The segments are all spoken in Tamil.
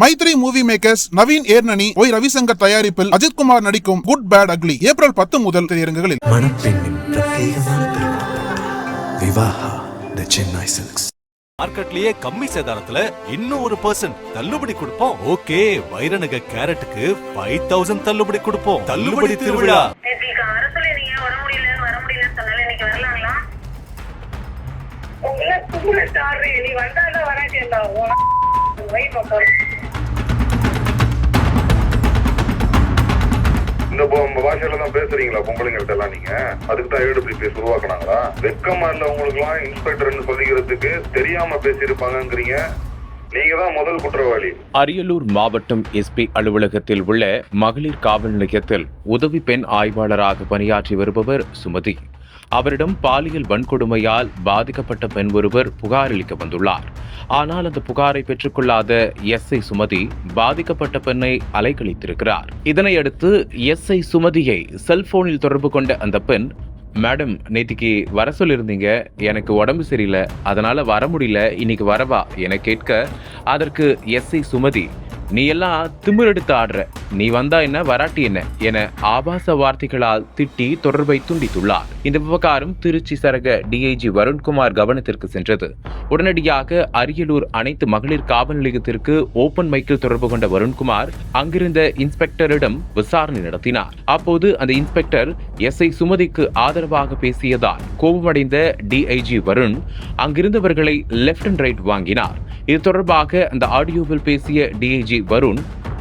Maithri movie makers Naveen Yerneni Y Ravi Shankar தயாரிப்பில் அஜித்குமார் நடிக்கும் குட் பேட் அக்லி ஏப்ரல் பத்து முதல் திரையரங்குகளில். மணப்பெண்ணின் பிரத்யேகமான திருமணம். விவாஹா த சென்னை சில்க்ஸ் மார்க்கெட்லயே கம்மி சேதாரத்துல இன்னும் ஒரு பர்சன்ட் தள்ளுபடி கொடுப்போம். ஓகே வைரநக கேரட்டுக்கு ஃபைவ் தௌசண்ட் தள்ளுபடி கொடுப்போம். தள்ளுபடி திருவிழா. அரசுல நீங்க வர இந்த பாஷையில தான் பேசுறீங்களா பொம்பளைங்கள்ட்ட எல்லாம் நீங்க? அதுக்கு தான் ஏடுபிடிபிஎஸ் உருவாக்குனாங்களா? வெக்கமா இல்ல உங்களுக்கு எல்லாம் இன்ஸ்பெக்டர்னு சொல்லிக்கிறதுக்கு தெரியாம பேசியிருப்பாங்கிறீங்க அரியலூர் மாவட்டம் எஸ்பி அலுவலகத்தில் உள்ள மகளிர் காவல் நிலையத்தில் உதவி பெண் ஆய்வாளராக பணியாற்றி வருபவர் சுமதி. அவரிடம் பாலியல் வன்கொடுமையால் பாதிக்கப்பட்ட பெண் ஒருவர் புகார் அளிக்க வந்துள்ளார். ஆனால் அந்த புகாரை பெற்றுக்கொள்ளாத எஸ்ஐ சுமதி பாதிக்கப்பட்ட பெண்ணை அலைக்கழித்திருக்கிறார் இதனையடுத்து எஸ்ஐ சுமதியை செல்போனில் தொடர்பு கொண்ட அந்த பெண் மேடம் நேற்றுக்கு வர சொல்லியிருந்தீங்க எனக்கு உடம்பு சரியில்லை. அதனால் வர முடியல. இன்னைக்கு வரவா என கேட்க அதற்கு எஸ்ஐ சுமதி நீ எல்லாம் திமிரெடுத்து ஆடுற. நீ வந்தா என்ன? வராட்டி என்ன? என ஆபாச வார்த்தைகளால் திட்டி தொடர்பை துண்டித்துள்ளார். இந்த விவகாரம் திருச்சி சரக டிஐஜி வருண்குமார் கவனத்திற்கு சென்றது. உடனடியாக அரியலூர் அனைத்து மகளிர் காவல் நிலையத்திற்கு ஓபன் மைக்கில் தொடர்பு கொண்ட வருண்குமார் அங்கிருந்த இன்ஸ்பெக்டரிடம் விசாரணை நடத்தினார். அப்போது அந்த இன்ஸ்பெக்டர் எஸ்ஐ சுமதிக்கு ஆதரவாக பேசியதால் கோபமடைந்த டிஐஜி வருண் அங்கிருந்தவர்களை லெஃப்ட் அண்ட் ரைட் வாங்கினார். இது தொடர்பாக அந்த ஆடியோவில் பேசிய டிஐஜி வருண்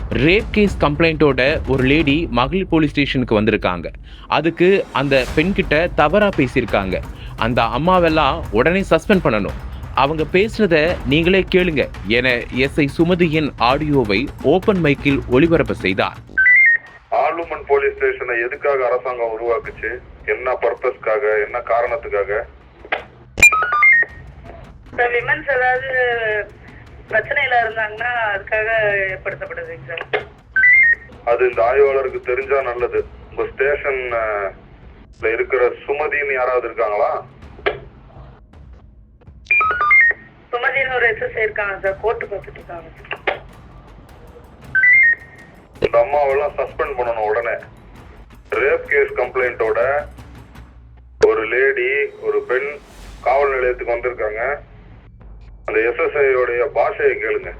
ரேப் கேஸ் கம்ப்ளைண்ட்டோட ஒரு லேடி மகளிர் போலீஸ் ஸ்டேஷனுக்கு வந்திருக்காங்க. அதுக்கு அந்த பெண்கிட்ட தவறாக பேசியிருக்காங்க. அந்த அம்மாவெல்லாம் உடனே சஸ்பெண்ட் பண்ணணும். அவங்க பேசுறத நீங்களே கேளுங்க என எஸ்ஐ சுமதியின் ஆடியோவை ஓபன் மைக்கில் ஒளிபரப்பு செய்தார். ஆலுமன் போலீஸ் ஸ்டேஷனை எதுக்காக அரசாங்கம் உருவாக்குச்சு? என்ன பர்பஸ்க்காக என்ன காரணத்துக்காக? சார் விமன்ஸ் ஏதாவது பிரச்சனையில இருந்தாங்கன்னா அதுக்காக ஏற்படுத்தப்படுதுங்க சார் அது இந்த ஆய்வாளருக்கு தெரிஞ்சா நல்லது. உங்க ஸ்டேஷன் இருக்கிற சுமதின்னு யாராவது இருக்காங்களா? சுமதினு ஒரு எஸ்எஸ்ஐ இருக்காங்க சார் கோர்ட்டு பார்த்துட்டு இருக்காங்க. இந்த அம்மாவெல்லாம் சஸ்பெண்ட் பண்ணணும் உடனே. ரேப் கேஸ் கம்ப்ளைண்ட்டோட ஒரு லேடி ஒரு பெண் காவல் நிலையத்துக்கு வந்திருக்காங்க. அந்த எஸ்எஸ்ஐ உடைய பாஷையை கேளுங்க.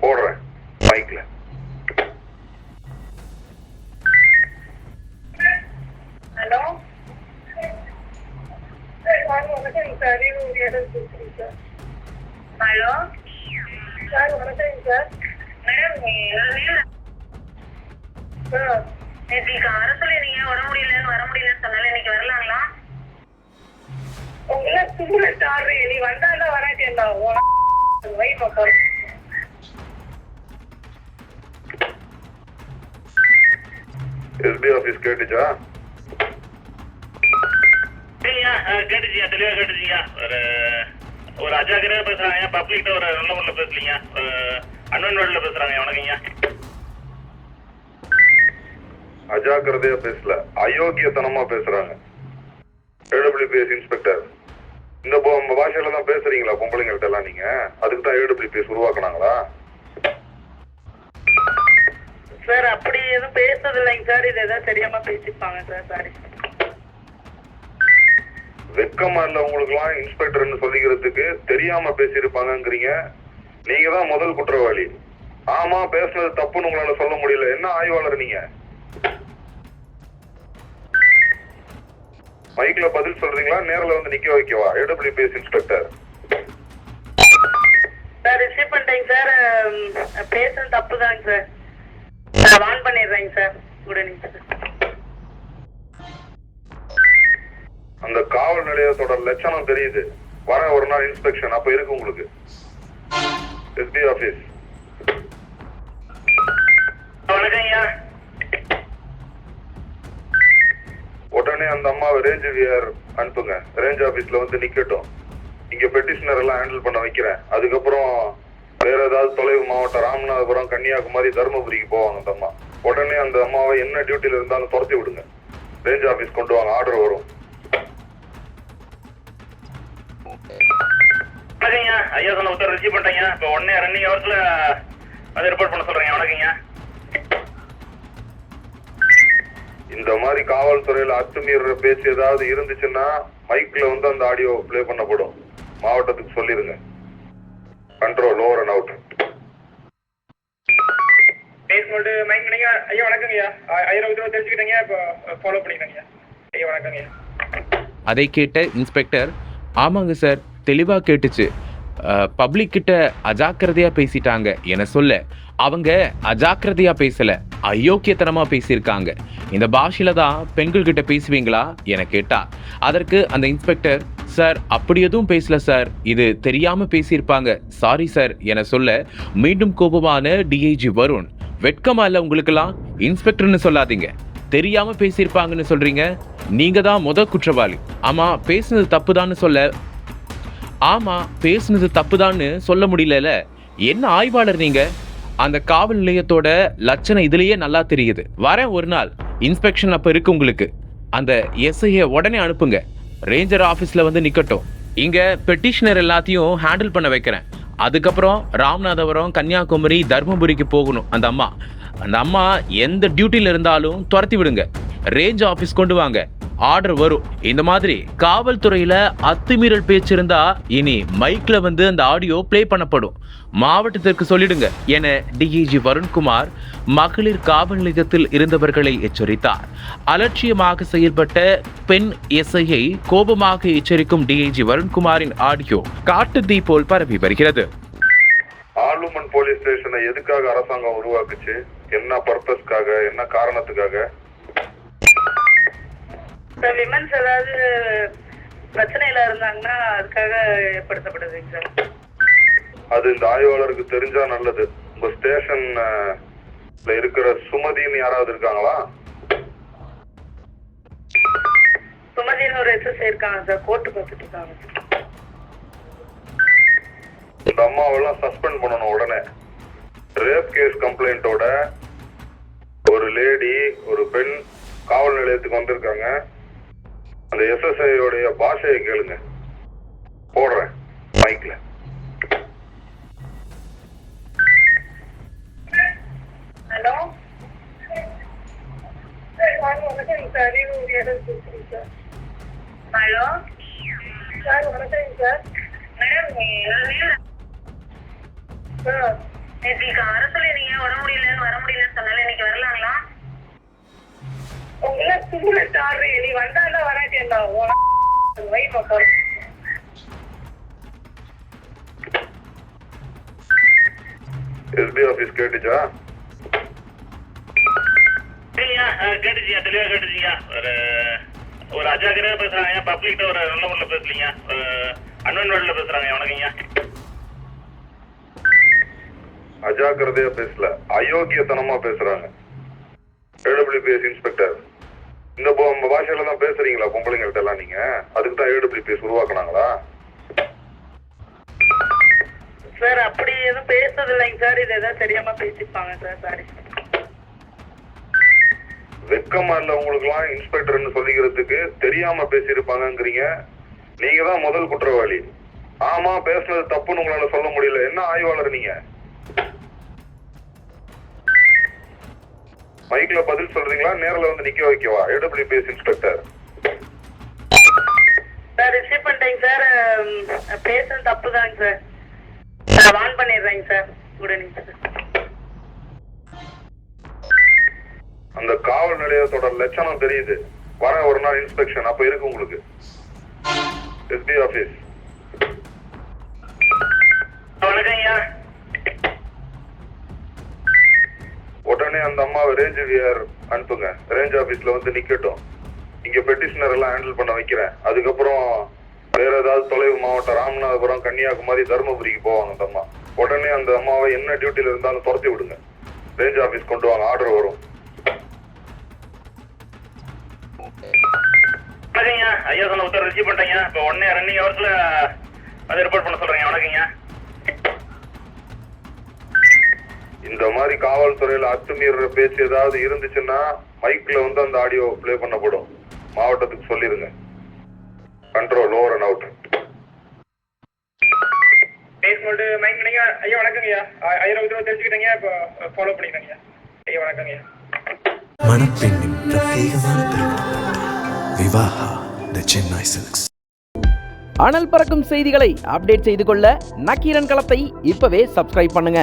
போடுறேன் மைக்ல ஹலோ? ஹலோ? சார் வணக்கம் சார். மேடம் நேற்றுக்கு அரசுல நீங்க வர முடியலன்னு வர முடியலன்னு சொன்னால இன்னைக்கு வரலாங்களா? நீ வந்தாலும் வராட்டேன்டா வை பாப்பா எஸ்பி ஆபீஸ் கேட்டுச்சா? கேட்டுச்சியா? தெளிவா கேட்டுச்சியா? ஒரு ஒரு அஜாக்கிரதையா பேசுறாங்க. பப்ளிக்ட்ட ஒரு நல்ல முறையில் பேசலீங்க அன்வன் வேர்டில் பேசுறாங்க வணக்கங்க அஜாக்கிரதையா பேசல. அயோக்கியத்தனமா பேசுறாங்க. AWPS inspector. இந்த பாஷையில தான் பேசுறீங்களா? பொம்பளைங்கள்ட்ட எல்லாம் நீங்க? அதுக்கு தான் ஏடபிள்யூபிஎஸ் உருவாக்குனாங்களா? சார் அப்படி எதுவும் பேசுறது இல்லைங்க சார். இது ஏதாவது தெரியாம பேசிப்பாங்க சார். சாரி வெக்கமா இல்ல உங்களுக்கு எல்லாம் இன்ஸ்பெக்டர்னு சொல்லிக்கிறதுக்கு தெரியாம பேசியிருப்பாங்கங்கிறீங்க. நீங்க தான் முதல் குற்றவாளி. ஆமா பேசுனது தப்புன்னு உங்களால சொல்ல முடியல. என்ன ஆய்வாளர் நீங்க? மைக்ல பதில் சொல்றீங்களா? நேர்ல வந்து நிக்க வைக்கவா? ஏடபிள்யூபிஎஸ் இன்ஸ்பெக்டர் சார் ரிசீவ் பண்ணிட்டேங்க சார் பேசுறது தப்பு தாங்க சார் நான் வான் பண்ணிடுறேங்க சார் உடனே அந்த காவல் நிலையத்தோட லட்சணம் தெரியுது. வர ஒரு நாள் இன்ஸ்பெக்ஷன் அப்ப இருக்கு உங்களுக்கு. எஸ்பி ஆபீஸ் வணக்கங்கய்யா உடனே அந்த அம்மாவை ரேஞ்ச் விஆர் அனுப்புங்க. ரேஞ்ச் ஆஃபீஸில் வந்து நிக்கட்டும். இங்கே பெட்டிஷனர் எல்லாம் ஹேண்டில் பண்ண வைக்கிறேன். அதுக்கப்புறம் வேற ஏதாவது தொலைவு மாவட்டம் ராமநாதபுரம் கன்னியாகுமரி தருமபுரிக்கு போவாங்க அந்த அம்மா. உடனே அந்த அம்மாவை என்ன டியூட்டியில் இருந்தாலும் துரத்தி விடுங்க. ரேஞ்ச் ஆஃபீஸ் கொண்டு வாங்க. ஆர்டர் வரும். ஐயா சொன்ன உத்தரவு ரிசீவ் பண்ணிட்டேங்க. இப்போ உடனே ரன்னிங் ஹவர்ஸில் அதை ரிப்போர்ட் பண்ண சொல்கிறேங்க வணக்கங்க. இந்த மாதிரி காவல்துறையில அத்துமீற பேச்சு ஏதாவது இருந்துச்சுன்னா மைக்ல வந்து அந்த ஆடியோ ப்ளே பண்ணப்படும். மாவட்டத்துக்கு சொல்லிருங்க. Control over and out basement mind பண்ணீங்க ஐயா வணக்கங்கய்யா ஆயிரம் ரூபா தெரிஞ்சுக்கிட்டீங்க இப்போ ஃபாலோ பண்ணிக்கிறேங்க ஐயா. வணக்கங்கய்யா அதை கேட்ட இன்ஸ்பெக்டர் ஆமாங்க சார் தெளிவாக கேட்டுச்சு. பப்ளிக் கிட்ட அஜாக்கிரதையா பேசிட்டாங்க. என சொல்ல அவங்க அஜாக்கிரதையா பேசல. அயோக்கியத்தனமாக பேசியிருக்காங்க. இந்த பாஷையில் தான் பெண்கள் கிட்ட பேசுவீங்களா? என கேட்டா அதற்கு அந்த இன்ஸ்பெக்டர் சார் அப்படி எதுவும் பேசல சார். இது தெரியாமல் பேசியிருப்பாங்க. சாரி சார் என சொல்ல மீண்டும் கோபமான டிஐஜி வருண் வெட்கமா இல்லை உங்களுக்கெல்லாம்? இன்ஸ்பெக்டர்னு சொல்லாதீங்க. தெரியாம பேசியிருப்பாங்கன்னு சொல்றீங்க? நீங்க தான் முத குற்றவாளி. ஆமா பேசுனது தப்புதான்னு சொல்ல. ஆமா பேசுனது தப்புதான்னு சொல்ல முடியல என்ன ஆய்வாளர் நீங்க? அந்த காவல் நிலையத்தோட லட்சணம் இதுலயே நல்லா தெரியுது. வரேன் ஒரு நாள். இன்ஸ்பெக்ஷன் அப்ப இருக்கு உங்களுக்கு. அந்த எஸ்ஐயை உடனே அனுப்புங்க. ரேஞ்சர் ஆஃபீஸில் வந்து நிக்கட்டும். இங்க பெட்டிஷனர் எல்லாத்தையும் ஹேண்டில் பண்ண வைக்கிறேன். அதுக்கப்புறம் ராமநாதபுரம் கன்னியாகுமரி தர்மபுரிக்கு போகணும். அந்த அம்மா. அந்த அம்மா எந்த டியூட்டியில் இருந்தாலும் துரத்தி விடுங்க. ரேஞ்ச் ஆஃபீஸ் கொண்டு வாங்க. ஆர்டர் வரும். இந்த மாதிரி காவல்துறையில அத்துமீறல் பேச்சு இருந்தா இனி மைக்ல வந்து அந்த ஆடியோ ப்ளே பண்ணப்படும். மாவட்டத்திற்கு சொல்லிடுங்க என டிஐஜி வருண்குமார் மகளிர் காவல் நிலையத்தில் இருந்தவர்களை எச்சரித்தார். அலட்சியமாக செயல்பட்ட பெண் எஸ்ஐயை கோபமாக எச்சரிக்கும் டிஐஜி வருண்குமாரின் ஆடியோ காட்டு தீ போல் பரவி வருகிறது. ஆளுமன் போலீஸ் ஸ்டேஷனை எதுக்காக அரசாங்கம் உருவாக்குச்சு? என்ன பர்பஸ்க்காக என்ன காரணத்துக்காக? சார் விமன்ஸ் ஏதாவது பிரச்சனையில இருந்தாங்கன்னா அதுக்காக ஏற்படுத்தப்படுதுங்க சார் அது இந்த ஆய்வாளருக்கு தெரிஞ்சா நல்லது. உங்க ஸ்டேஷன் இருக்கிற சுமதின்னு யாராவது இருக்காங்களா? சுமதினு ஒரு எஸ்எஸ்ஐ இருக்காங்க சார் கோர்ட்டு பார்த்துட்டு இருக்காங்க இந்த அம்மாவெல்லாம் சஸ்பெண்ட் பண்ணணும் உடனே. ரேப் கேஸ் கம்ப்ளைண்ட்டோட ஒரு லேடி ஒரு பெண் காவல் நிலையத்துக்கு வந்திருக்காங்க. அந்த எஸ்எஸ்ஐ உடைய பாஷையை கேளுங்க. போடுறேன் மைக்ல ஹலோ? சார் வணக்கம் சார். இது ஒரு இடம் பேசுறேன் சார். ஹலோ? சார் வணக்கம் சார். Madam sir. நேற்று அரசுல நீங்க உடம்பு முடியலன்னு வர முடியலன்னு சொன்னால இன்னைக்கு வரலாங்களா? எஸ்பி ஆபீஸ் கேட்டுச்சா சரியா கேட்டுச்சியா தெளிவா கேட்டுச்சியா ஒரு ஒரு அஜாக்கிரதா பேசுறாங்க பப்ளிக்ட்ட ஒரு நல்ல ஊர்ல பேசலீங்க அன்வன் வேர்ல்ட்ல பேசுறாங்க வணக்கங்க அஜாக்கிரதையா பேசல அயோக்கியத்தனமா பேசுறாங்க ஏடபிள்யூபிஎஸ் இன்ஸ்பெக்டர் இந்த பாஷையில தான் பேசுறீங்களா பொம்பளைங்கள்ட்ட எல்லாம் நீங்க? அதுக்கு தான் ஏடபிள்யூபிஎஸ் உருவாக்குனாங்களா? சார் அப்படி எதுவும் பேசுறது இல்லைங்க சார். இது ஏதாவது தெரியாம பேசிப்பாங்க சார். சாரி வெக்கமா இல்ல உங்களுக்குலாம் இன்ஸ்பெக்டர்னு சொல்லிக்கிறதுக்கு தெரியாம பேசியிருப்பாங்கங்கிறீங்க. நீங்க தான் முதல் குற்றவாளி. ஆமா பேசுனது தப்புன்னு உங்களால சொல்ல முடியல. என்ன ஆய்வாளர் நீங்க? மைக்ல பதில் சொல்றீங்களா? நேர்ல வந்து நிக்க வைக்கவா? ஏடபிள்யூபிஎஸ் இன்ஸ்பெக்டர் சார் ரிசீவ் பண்ணிட்டேங்க சார். பேசுறது தப்பு தாங்க சார். நான் வான் பண்ணிடுறேங்க சார். உடனே அந்த காவல் நிலையத்தோட லட்சணம் தெரியுது. வர ஒரு நாள் இன்ஸ்பெக்ஷன் அப்ப இருக்கு உங்களுக்கு. எஸ்பி ஆபீஸ் வணக்கங்கய்யா உடனே அந்த அம்மாவை ரேஞ்ச் விஆர் அனுப்புங்க. ரேஞ்ச் ஆஃபீஸில் வந்து நிக்கட்டும். இங்கே பெட்டிஷனர் எல்லாம் ஹேண்டில் பண்ண வைக்கிறேன். அதுக்கப்புறம் வேற ஏதாவது தொலைவு மாவட்டம் ராமநாதபுரம் கன்னியாகுமரி தருமபுரிக்கு போவாங்க அந்த அம்மா. உடனே அந்த அம்மாவை என்ன டியூட்டியில் இருந்தாலும் துரத்தி விடுங்க. ரேஞ்ச் ஆஃபீஸ் கொண்டு வாங்க. ஆர்டர் வரும். ஐயா சொன்ன உத்தரவு ரிசீவ் பண்ணிட்டேங்க. இப்போ உடனே ரன்னிங் ஹவர்ஸில் அதை ரிப்போர்ட் பண்ண சொல்கிறேங்க வணக்கங்க. இந்த மாதிரி காவல்துறையில அத்துமீற பேச்சு ஏதாவது இருந்துச்சுன்னா மைக்ல வந்து அந்த ஆடியோ ப்ளே பண்ணப்படும். மாவட்டத்துக்கு சொல்லிருங்க. கண்ட்ரோல் ஓவர் அண்ட் அவுட் பேசும்போது மைண்ட் பண்ணீங்க ஐயா வணக்கங்க ஐயா ரூபா தெரிஞ்சுக்கிட்டீங்க இப்போ ஃபாலோ பண்ணிக்கிறேங்க ஐயா ஐயா வணக்கங்க ஐயா மணப்பெண்ணின் பிரத்யேகமான திருமணம் விவாஹா த சென்னை சில்க்ஸ். அனல் பறக்கும் செய்திகளை அப்டேட் செய்து கொள்ள நக்கீரன் களத்தை இப்பவே சப்ஸ்கிரைப் பண்ணுங்க.